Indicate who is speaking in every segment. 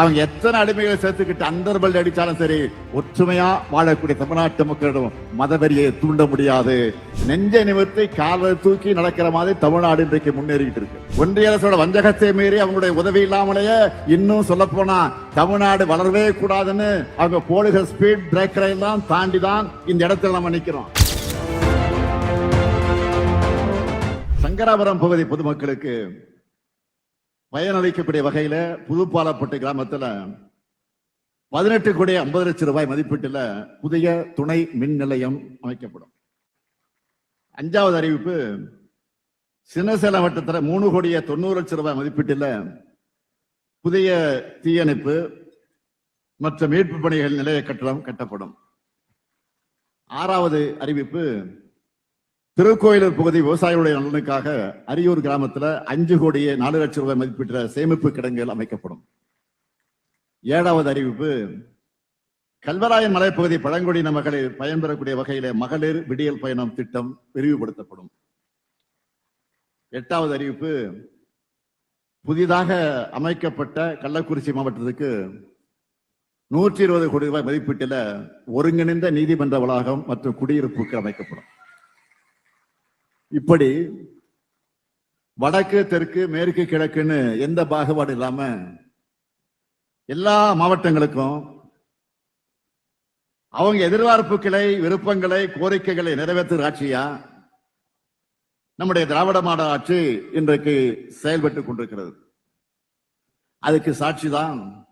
Speaker 1: அவங்க எத்தனை அடிமைகளை சேர்த்துக்கிட்டு அந்தர்பல் அடித்தாலும் சரி ஒற்றுமையா வாழக்கூடிய தமிழ்நாட்டு மக்களிடம் மதவெறியை தூண்ட முடியாது. நெஞ்ச நிமிர்த்தி காலை தூக்கி நடக்கிற மாதிரி தமிழ்நாடு இன்றைக்கு முன்னேறிக்கிட்டு இருக்கு. ஒன்றிய அரசோட வஞ்சகத்தை மீறி அவங்களுடைய உதவி இல்லாமலேயே இன்னும் சொல்ல போனா தமிழ்நாடு வளரவே கூடாதுன்னு அவங்க போடுகிற ஸ்பீட் பிரேக்கரை எல்லாம் தாண்டி தான் இந்த இடத்துல நம்ம நிற்கிறோம் சங்கராபுரம் பகுதி பொதுமக்களுக்கு பயனளிக்கக்கூடிய வகையில புதுப்பாலப்பட்டு கிராமத்துல பதினெட்டு கோடி ஐம்பது லட்சம் ரூபாய் மதிப்பீட்டில் புதிய துணை மின் நிலையம் அமைக்கப்படும். அஞ்சாவது அறிவிப்பு சின்னசேலம் வட்டத்தில் மூணு கோடிய தொண்ணூறு லட்சம் ரூபாய் மதிப்பீட்டில் புதிய தீயணைப்பு மற்ற மீட்பு பணிகள் நிலைய கட்டடம் கட்டப்படும். ஆறாவது அறிவிப்பு திருக்கோயிலூர் பகுதி விவசாயிகளுடைய நலனுக்காக அரியூர் கிராமத்துல அஞ்சு கோடியே நாலு லட்சம் ரூபாய் மதிப்பீட்ட சேமிப்பு கிடங்குகள் அமைக்கப்படும். ஏழாவது அறிவிப்பு கல்வராயன் மலைப்பகுதி பழங்குடியின மகளிர் பயன்பெறக்கூடிய வகையில மகளிர் விடியல் பயணம் திட்டம் விரிவுபடுத்தப்படும். எட்டாவது அறிவிப்பு புதிதாக அமைக்கப்பட்ட கள்ளக்குறிச்சி மாவட்டத்துக்கு நூற்றி இருபது கோடி ரூபாய் மதிப்பீட்டில் ஒருங்கிணைந்த நீதிமன்ற வளாகம் மற்றும் குடியிருப்புக்கு அமைக்கப்படும். இப்படி வடக்கு தெற்கு மேற்கு கிழக்குன்னு எந்த பாகுபாடு இல்லாம எல்லா மாவட்டங்களுக்கும் அவங்க எதிர்பார்ப்புகளை விருப்பங்களை கோரிக்கைகளை நிறைவேற்றுகிற ஆட்சியா நம்முடைய திராவிட மாடல் ஆட்சி இன்றைக்கு செயல்பட்டுக் கொண்டிருக்கிறது. அதுக்கு சாட்சிதான்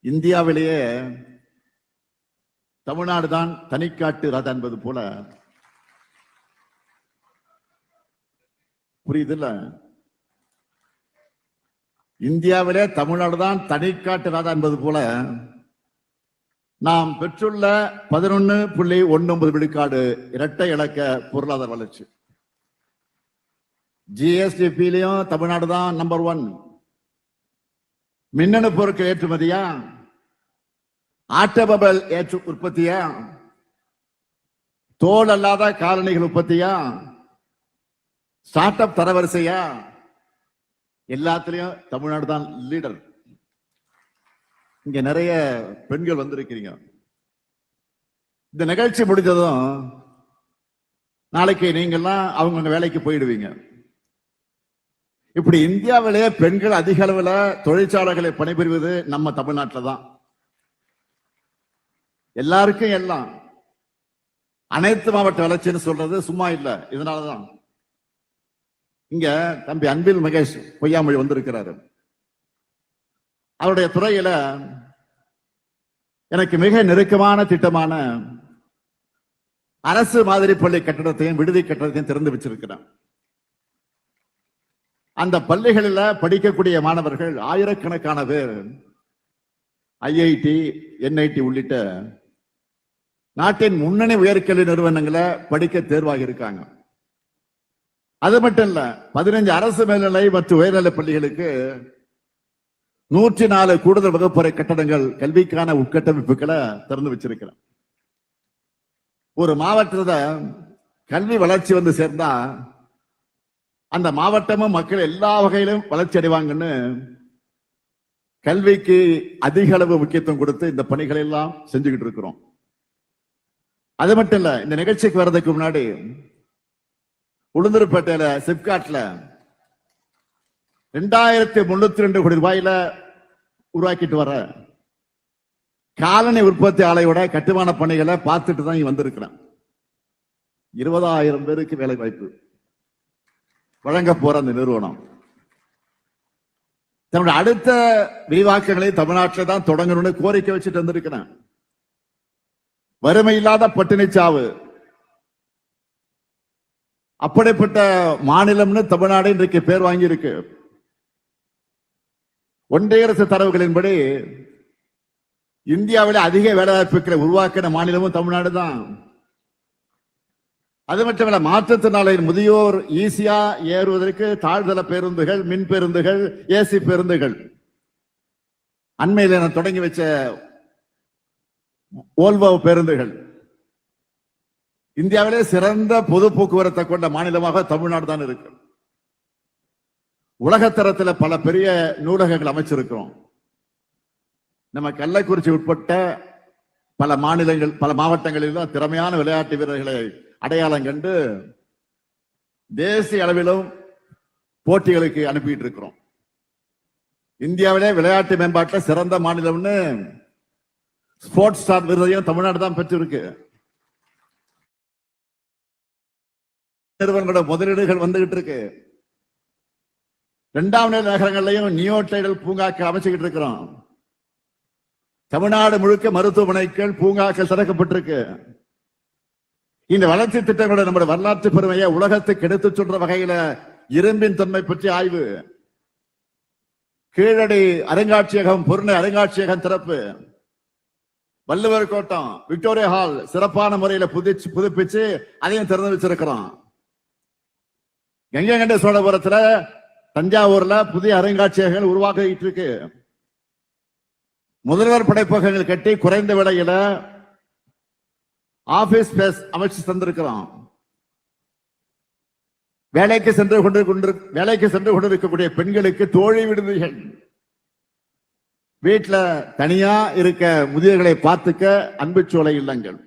Speaker 1: இந்தியாவிலேயே தமிழ்நாடு தான் தனிக்காட்டு ராஜா என்பது போல புரியுதுல்ல? இந்தியாவிலே தமிழ்நாடு தான் தனிக்காட்டு ராஜா என்பது போல நாம் பெற்றுள்ள பதினொன்னு புள்ளி ஒன்பது விழுக்காடு இரட்டை இலக்க பொருளாதார வளர்ச்சி. ஜிஎஸ்டிபிலையும் தமிழ்நாடு தான் நம்பர் ஒன் மின்னணு பொருட்கள் ஏற்றுமதியா? ஆட்டோமொபைல் ஏற்று உற்பத்தியா? தோல் அல்லாத காலணிகள் உற்பத்தியா? Start up தரவரிசையா? எல்லாத்துலயும் தமிழ்நாடு தான் லீடர் இங்க நிறைய பெண்கள் வந்திருக்கிறீங்க. இந்த நிகழ்ச்சி முடிஞ்சதும் நாளைக்கு நீங்கள்லாம் அவங்கவுங்க வேலைக்கு போயிடுவீங்க. இப்படி இந்தியாவிலே பெண்கள் அதிக அளவுல தொழிற்சாலைகளை பணிபுரிவது நம்ம தமிழ்நாட்டில் தான். எல்லாருக்கும் எல்லாம் அனைத்து மாவட்ட வளர்ச்சின்னு சொல்றது சும்மா இல்லை. இதனாலதான். இங்க தம்பி அன்பில் மகேஷ் பொய்யாமொழி வந்திருக்கிறாரு. அவருடைய துறையில எனக்கு மிக நெருக்கமான திட்டமான அரசு மாதிரி பள்ளி கட்டடத்தையும் விடுதி கட்டடத்தையும் திறந்து வச்சிருக்கிறான். அந்த பள்ளிகளில் படிக்கக்கூடிய மாணவர்கள் ஆயிரக்கணக்கான பேர் ஐஐடி என்ஐடி உள்ளிட்ட நாட்டின் முன்னணி உயர்கல்வி நிறுவனங்களை படிக்க தேர்வாகி இருக்காங்க அது மட்டும் இல்ல பதினைஞ்சு அரசு மேல்நிலை மற்றும் உயர்நிலை பள்ளிகளுக்கு நூற்றி நாலு கூடுதல் வகுப்பறை கட்டடங்கள் கல்விக்கான உட்கட்டமைப்புகளை திறந்து வச்சிருக்கிறேன் ஒரு மாவட்டத்தை கல்வி வளர்ச்சி வந்து சேர்ந்தா அந்த மாவட்டமும் மக்கள் எல்லா வகையிலும் வளர்ச்சி அடைவாங்கன்னு கல்விக்கு அதிக அளவு முக்கியத்துவம் கொடுத்து இந்த பணிகளை எல்லாம் செஞ்சுக்கிட்டு இருக்கிறோம். அது மட்டும் இல்ல இந்த நிகழ்ச்சிக்கு வர்றதுக்கு முன்னாடி உளுந்தூர்பேட்டையில சிப்காட்ல ரெண்டாயிரத்தி முன்னூத்தி ரெண்டு கோடி ரூபாயில உருவாக்கிட்டு வர காலனி உற்பத்தி ஆலையோட கட்டுமான பணிகளை பார்த்துட்டு தான் இங்க வந்திருக்கிறேன். இருபதாயிரம் பேருக்கு வேலை வாய்ப்பு. வழங்க போற அந்த நிறுவனம். தன்னுடைய அடுத்த விரிவாக்கங்களை தமிழ்நாட்டில் தான் தொடங்கணும்னு கோரிக்கை வச்சுட்டு வந்திருக்கிறேன். வறுமை இல்லாத பட்டினிச்சாவு. அப்படிப்பட்ட மாநிலம்னு தமிழ்நாடு இன்றைக்கு பேர் வாங்கி இருக்கு ஒன்றிய அரசு தரவுகளின்படி இந்தியாவிலே அதிக வேலைவாய்ப்புகளை உருவாக்கின மாநிலமும் தமிழ்நாடு தான். அது மட்டுமல்ல மாற்றுத்திறனாளியின் முதியோர் ஈஸியா ஏறுவதற்கு தாழ்தள பேருந்துகள் மின் பேருந்துகள் ஏசி பேருந்துகள். அண்மையில் நான் தொடங்கி வச்ச ஓல்வோ பேருந்துகள். இந்தியாவிலே சிறந்த பொது போக்குவரத்தை கொண்ட மாநிலமாக தமிழ்நாடு தான் இருக்கு. உலகத்தரத்தில் பல பெரிய நூலகங்கள் அமைச்சிருக்கிறோம். நம்ம கள்ளக்குறிச்சி உட்பட்ட பல மாநிலங்கள் பல மாவட்டங்களிலும் திறமையான விளையாட்டு வீரர்களை அடையாளம் கண்டு தேசிய அளவிலும் போட்டிகளுக்கு அனுப்பிட்டு இருக்கிறோம். இந்தியாவிலே விளையாட்டு மேம்பாட்டில் சிறந்த மாநிலம்னு ஸ்போர்ட்ஸ் ஸ்டார் விருதையும் தமிழ்நாடு தான் பெற்றிருக்கு. நிறுவனங்களோட முதலீடுகள் வந்துகிட்டு இருக்கு. இரண்டாம் நிலை நகரங்கள்லயும் நியோ டைடல் பூங்காக்கள் அமைச்சுக்கிட்டு இருக்கிறோம். தமிழ்நாடு முழுக்க மருத்துவமனைகள் பூங்காக்கள் திறக்கப்பட்டிருக்கு. இந்த வளர்ச்சி திட்டங்களோட நம்முடைய வரலாற்று பெருமையை உலகத்துக்கு எடுத்துச் சொல்ற வகையில இரும்பின் தன்மை பற்றி ஆய்வு. கீழடி அருங்காட்சியகம் பொருணை அருங்காட்சியகம் திறப்பு. வள்ளுவர் கோட்டம் விக்டோரியா ஹால் சிறப்பான முறையில புதிச்சு புதுப்பிச்சு அதையும் திறந்து வச்சிருக்கிறோம். எங்க கண்ட சோழபுரத்துல தஞ்சாவூர்ல புதிய அருங்காட்சியகங்கள் உருவாக்கிட்டு இருக்கு. முதல்வர் படைப்பகங்கள் கட்டி குறைந்த விலையில ஆபீஸ் ஸ்பேஸ் அமைச்சு தந்திருக்கிறோம். வேலைக்கு சென்று கொண்டு கொண்டு வேலைக்கு சென்று கொண்டிருக்கக்கூடிய பெண்களுக்கு தோழி விடுதிகள். வீட்டில் தனியா இருக்க முதியவர்களை பார்த்துக்க அன்புச்சோலை இல்லங்கள்.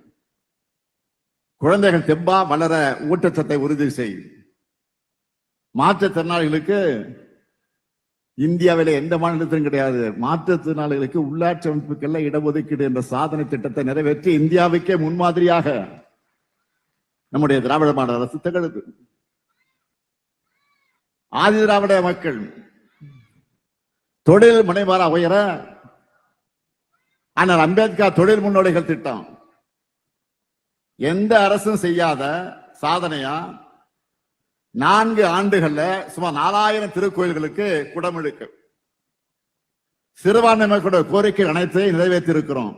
Speaker 1: குழந்தைகள் தெம்பா வளர ஊட்டச்சத்தை உறுதி செய். மாற்றுத்திறனாளிகளுக்கு இந்தியாவில எந்த மாநிலத்திலும் கிடையாது. மாற்றுத்திறனாளிகளுக்கு உள்ளாட்சி அமைப்புகள்ல இடஒதுக்கீடு என்ற சாதனை திட்டத்தை நிறைவேற்றி இந்தியாவுக்கே முன்மாதிரியாக நம்முடைய திராவிட மாடல் அரசு திகழுது. ஆதி திராவிட மக்கள் தொழில் முனைவாரா உயர ஆனால் அம்பேத்கர் தொழில் முன்னோடிகள் திட்டம். எந்த அரசும் செய்யாத சாதனையா நான்கு ஆண்டுகள்ல சுமார் நாலாயிரம் திருக்கோயில்களுக்கு குடமுழுக்கு சிறுபான்மை மக்களோட கோரிக்கை அனைத்தையும் நிறைவேற்றி இருக்கிறோம்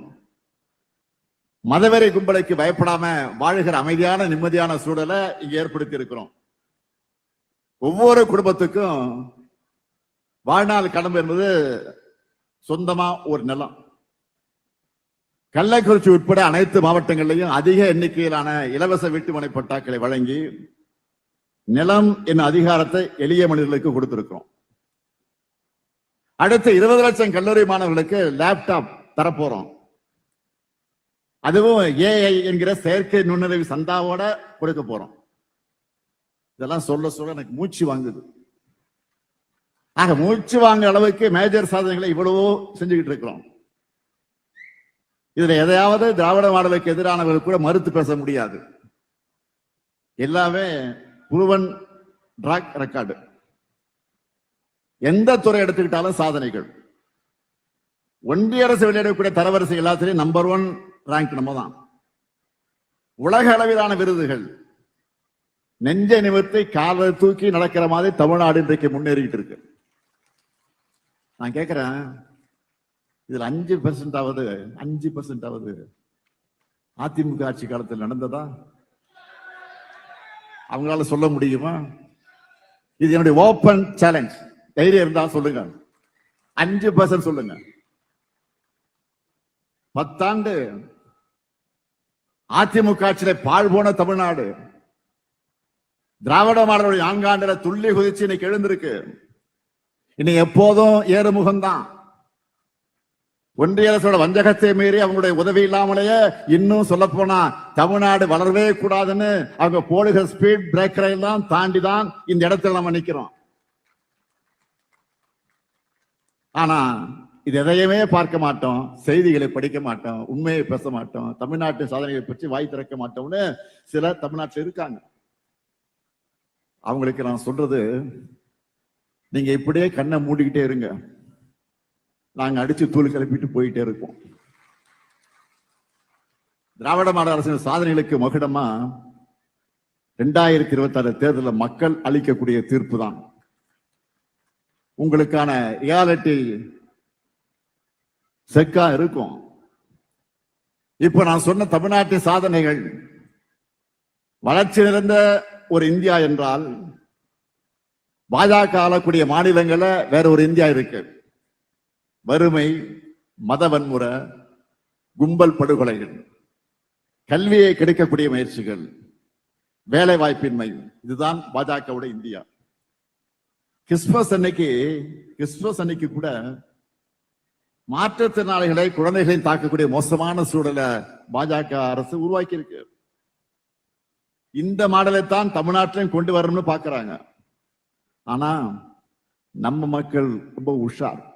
Speaker 1: மதவெறி கும்பலைக்கு பயப்படாம வாழ்கிற அமைதியான நிம்மதியான சூழலை இங்க ஏற்படுத்தி இருக்கிறோம் ஒவ்வொரு குடும்பத்துக்கும் வாழ்நாள் கடம்பு என்பது சொந்தமா ஒரு நிலம். கள்ளக்குறிச்சி உட்பட அனைத்து மாவட்டங்களிலும் அதிக எண்ணிக்கையிலான இலவச வீட்டுமனை பட்டாக்களை வழங்கி நிலம் என் அதிகாரத்தை எளிய மனிதர்களுக்கு கொடுத்திருக்கிறோம். அடுத்து இருபது லட்சம் கல்லூரி மாணவர்களுக்கு லேப்டாப் தரப்போறோம். அதுவும் ஏஐ என்கிற செயற்கை நுண்ணறிவு சந்தாவோட கொடுக்க போறோம். இதெல்லாம் சொல்ல சொல்ல எனக்கு மூச்சு வாங்குது. ஆக மூச்சு வாங்க அளவுக்கு மேஜர் சாதனைகளை இவ்வளவோ செஞ்சுக்கிட்டு இருக்கிறோம். இதுல எதையாவது திராவிட மாடலுக்கு எதிரானவர்கள் கூட மறுத்து பேச முடியாது. எல்லாமே ப்ரூவன் ட்ராக் ரெக்கார்டு எந்த துறை எடுத்துக்கிட்டாலும் சாதனைகள். ஒன்றிய அரசு வெளியிடக்கூடிய தரவரிசை எல்லாத்திலையும் நம்பர் ஒன் ரேங்க் நம்ம தான் உலக அளவிலான விருதுகள். நெஞ்ச நிமிர்த்தி காலை தூக்கி நடக்கிற மாதிரி தமிழ்நாடு இன்றைக்கு முன்னேறிக்கிட்டு இருக்கு. நான் கேட்கிறேன் இதுல அஞ்சு பெர்சென்ட் ஆவது அஞ்சு பெர்சென்ட் ஆவது அதிமுக ஆட்சி காலத்தில் நடந்ததா? அவங்களால சொல்ல முடியுமா? இது என்னுடைய ஓப்பன் சேலஞ்ச் தைரியம் இருந்தா சொல்லுங்க. அஞ்சு பர்சன்ட் சொல்லுங்க. பத்தாண்டு அதிமுக ஆட்சியில பாழ் போன தமிழ்நாடு. திராவிட மாடலுடைய நான்காண்டுல துள்ளி குதிச்சு இன்னைக்கு எழுந்திருக்கு. இனி எப்போதும் ஏறுமுகம்தான். ஒன்றிய அரசோட வஞ்சகத்தை மீறி அவங்களுடைய உதவி இல்லாமலேயே இன்னும் சொல்ல போனா தமிழ்நாடு வளரவே கூடாதுன்னு அவங்க போடுகிற ஸ்பீட் பிரேக்கரை எல்லாம் தாண்டி தான் இந்த இடத்துல நம்ம நிக்கிறோம். ஆனா இது எதையுமே பார்க்க மாட்டோம் செய்திகளை படிக்க மாட்டோம் உண்மையை பேச மாட்டோம் தமிழ்நாட்டு சாதனைகளை பற்றி வாய் திறக்க மாட்டோம்னு சில தமிழ்நாட்டில் இருக்காங்க. அவங்களுக்கு நான் சொல்றது நீங்க இப்படியே கண்ணை மூடிக்கிட்டே இருங்க. நாங்க அடிச்சு தூள் கிளப்பிட்டு போயிட்டே இருக்கோம். திராவிட மாடல் அரசின் சாதனைகளுக்கு மகுடமா ரெண்டாயிரத்தி இருபத்தி ஆறு தேர்தலில் மக்கள் அளிக்கக்கூடிய தீர்ப்பு தான். உங்களுக்கான ரியாலிட்டி செக்கா இருக்கும். இப்ப நான் சொன்ன தமிழ்நாட்டு சாதனைகள் வளர்ச்சி நிறைந்த ஒரு இந்தியா என்றால் பாஜக ஆளக்கூடிய மாநிலங்களில் வேற ஒரு இந்தியா இருக்கு. வறுமை மத வன்முறை கும்பல் படுகொலைகள் கல்வியை கிடைக்கக்கூடிய முயற்சிகள் வேலை வாய்ப்பின்மை இதுதான் பாஜகவுடைய இந்தியா. கிறிஸ்துமஸ் அன்னைக்கு கிறிஸ்துமஸ் அன்னைக்கு கூட மாற்றுத்திறனாளிகளை குழந்தைகளையும் தாக்கக்கூடிய மோசமான சூழலை பாஜக அரசு உருவாக்கி இருக்கு இந்த மாடலை தான் தமிழ்நாட்டிலையும் கொண்டு வரணும்னு பாக்குறாங்க ஆனா நம்ம மக்கள் ரொம்ப உஷார்.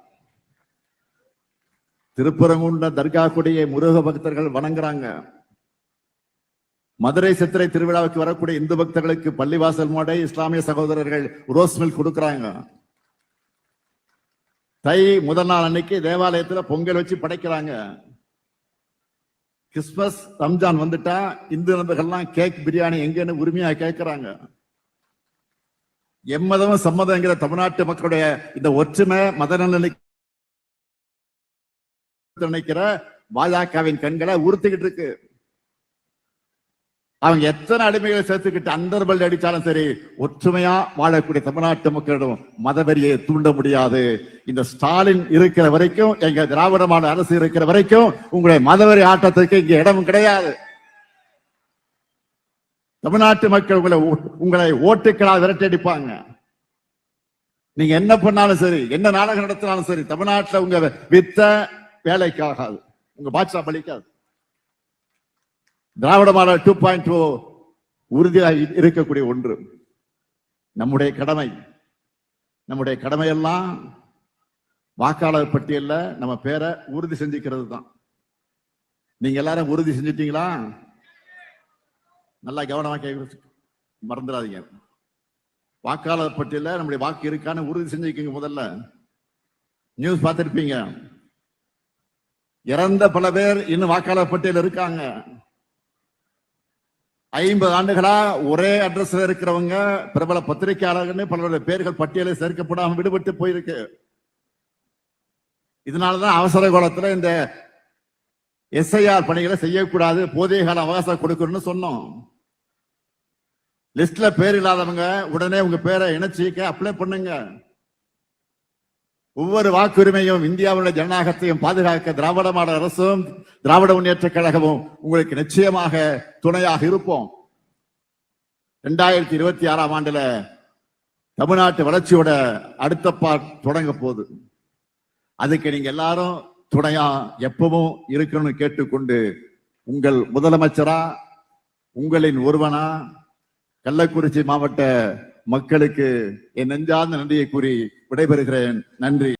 Speaker 1: திருப்பரங்குன்ற தர்கா கொடியை முருக பக்தர்கள் வணங்குறாங்க. மதுரை சித்திரை திருவிழாவுக்கு வரக்கூடிய இந்து பக்தர்களுக்கு பள்ளிவாசல் மோடை இஸ்லாமிய சகோதரர்கள் ரோஸ் மில்க் கொடுக்கறாங்க. தை முதல் நாள் அன்னைக்கு தேவாலயத்துல பொங்கல் வச்சு படைக்கிறாங்க. கிறிஸ்துமஸ் ரம்ஜான் வந்துட்டா இந்து நண்பர்கள்லாம் கேக் பிரியாணி எங்கன்னு உரிமையா கேட்கறாங்க எம்மதமும் சம்மதங்கிற தமிழ்நாட்டு மக்களுடைய இந்த ஒற்றுமை மத நலனுக்கு நினைக்கிற பாஜகவின் கண்களை உறுத்திக்கிட்டு இருக்கு. அவங்க எத்தனை அடிமைகளை சேர்த்துக்கிட்டு அந்தர்பல் அடிச்சாலும் சரி ஒற்றுமையா வாழக்கூடிய தமிழ்நாட்டு மக்களிடம் மதவெறியை தூண்ட முடியாது. இந்த ஸ்டாலின் இருக்கிற வரைக்கும் எங்க திராவிடமான அரசு இருக்கிற வரைக்கும் உங்களுடைய மதவெறி ஆட்டத்துக்கு இங்க இடமும் கிடையாது. தமிழ்நாட்டு மக்கள் உங்களை ஓ- உங்களை ஓட்டுக்களால் விரட்டடிப்பாங்க நீங்க என்ன பண்ணாலும் சரி என்ன நாடகம் நடத்தினாலும் சரி தமிழ்நாட்டில் உங்க வித்த வேலைக்கு ஆகாது உங்க பாட்சா பலிக்காது. Dravida model two point two உறுதியாக இருக்கக்கூடிய ஒன்று. நம்முடைய கடமை. நம்முடைய கடமையெல்லாம் வாக்காளர் பட்டியலில் நம்ம பேரை உறுதி செஞ்சுக்கிறது தான். நீங்க எல்லாரும் உறுதி செஞ்சிட்டீங்களா? நல்லா கவனமாக கேட்க மறந்துடாதீங்க. வாக்காளர் பட்டியலில் நம்முடைய வாக்கு இருக்கான்னு உறுதி செஞ்சுக்கோங்க முதல்ல. நியூஸ் பார்த்துருப்பீங்க. இறந்த பல பேர் இன்னும் வாக்காளர் பட்டியல் இருக்காங்க. ஐம்பது ஆண்டுகளா ஒரே அட்ரஸ்ல இருக்கிறவங்க பிரபல பத்திரிகையாளர்கள் பலருடைய பேர்கள் பட்டியலில் சேர்க்கப்படாமல் விடுபட்டு போயிருக்கு. இதனாலதான் அவசர காலத்துல இந்த எஸ்ஐஆர் பணிகளை செய்யக்கூடாது போதிய கால அவகாசம் கொடுக்கணும்னு சொன்னோம். லிஸ்ட்ல பேர் இல்லாதவங்க உடனே உங்க பேரை இணைச்சிக்க அப்ளை பண்ணுங்க. ஒவ்வொரு வாக்குரிமையும் இந்தியாவுடைய ஜனநாயகத்தையும் பாதுகாக்க திராவிட மாடல் அரசும் திராவிட முன்னேற்ற கழகமும் உங்களுக்கு நிச்சயமாக துணையாக இருப்போம். இரண்டாயிரத்தி இருபத்தி ஆறாம் ஆண்டுல தமிழ்நாட்டு வளர்ச்சியோட அடுத்த பாட் தொடங்க போகுது. அதுக்கு நீங்க எல்லாரும் துணையா எப்பவும் இருக்கணும்னு கேட்டுக்கொண்டு உங்கள் முதலமைச்சரா உங்களின் ஒருவனா கள்ளக்குறிச்சி மாவட்ட மக்களுக்கு என் நெஞ்சார்ந்த நன்றியை கூறி விடைபெறுகிறேன். நன்றி.